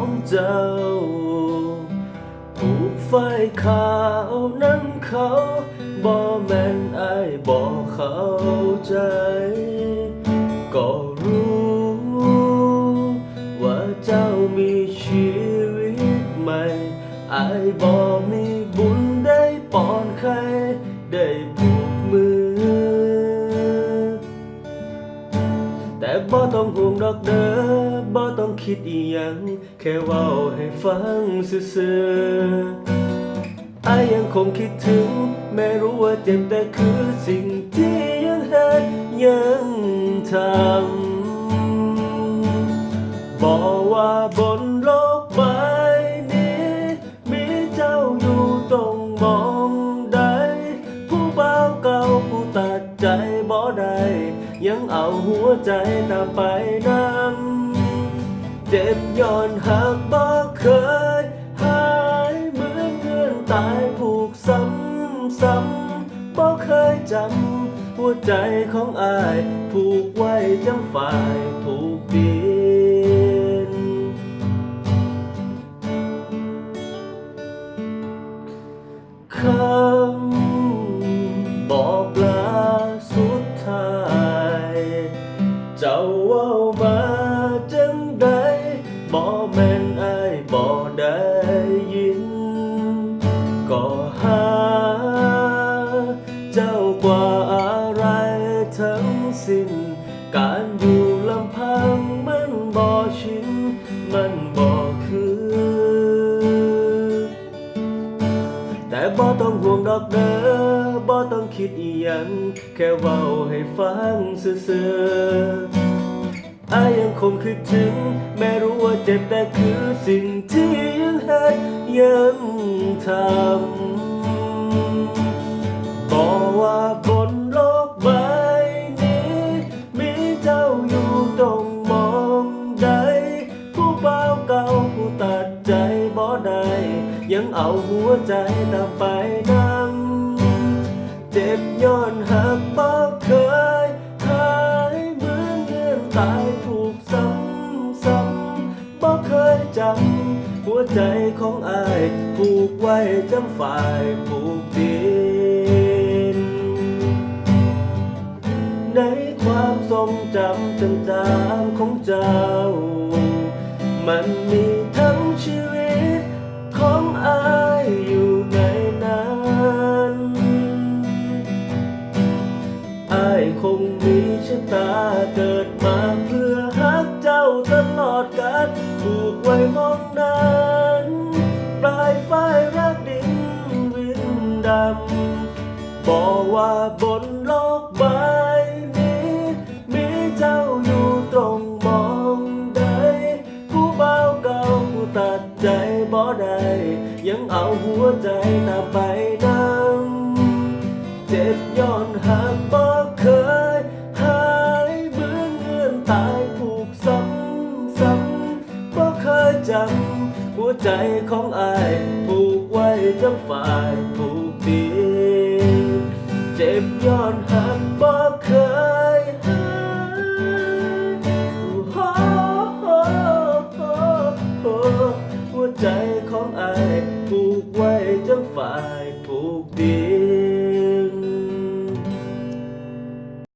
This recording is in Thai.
ของเจ้าผูกไฟขาวนั้นเขาบ่แม่นไอบ่เข้าใจ ก็รู้ ว่าเจ้ามีชีวิตใหม่ไอบ่มีบุญได้ปอนใครได้ผูกมือ แต่บ่ต้องห่วงดอกเด้อ บ่ต้องคิดอีหยัง แค่เว้าให้ฟังซื่อๆอายยังคงคิดถึง แม้รู้ว่าเจ็บแต่คือสิ่งที่ยังเฮ็ดยังทำบอกว่าบนโลกใบนี้ มีเจ้าอยู่ตรงมองใด ผู้เบาเก่าผู้ตัดใจบ่ได้ยังเอาหัวใจตามไปนำ เจ็บย้อนหักบ่เคย หายเหมือนเพื่อนตายผูกซ้ำซ้ำบ่เคยจำหัวใจของอาย ผูกไว้จังฝ่ายผูกดินคำบอกลาสุดท้าย เจ้าเว่ามา ก็หา เจ้ากว่าอะไรทั้งสิ้น การอยู่ลำพังมันบ่ชิน มันบ่คือ แต่บ่ต้องห่วงดอกเด้อบ่ต้องคิดอีหยัง แค่เว้าให้ฟังซื่อๆ อายยังคงคิดถึง แม้รู้ว่าเจ็บแต่คือสิ่งที่ยังเฮ็ดยังทำบอกว่าบนโลกใบนี้ มีเจ้าอยู่ตรงมองใด ผู้เบาเก่าผู้ตัดใจบ่ได้ ยังเอาหัวใจตามไปนำ บ่เคยจำหัวใจของอายผูกไว้จำฝ่ายผูกดิน ในความทรงจำจางๆของเจ้า มันมี คงมีชะตาเกิดมาเพื่อฮักเจ้าตลอดกาลผูกไว้มองนั้นปลายฝ้ายรักดินวินดำบอกว่าบนโลกใบนี้ มีเจ้าอยู่ตรงมองใดผู้เบาเก่าผู้ตัดใจบ่ได้ยังเอาหัวใจตามไปนำเจ็บย้อน ใจของอายผูกไว้จำฝ่ายผูกดินเจ็บย้อนหักบ่เคยหายหัวใจของอายผูกไว้จังฝ่ายผูกดิน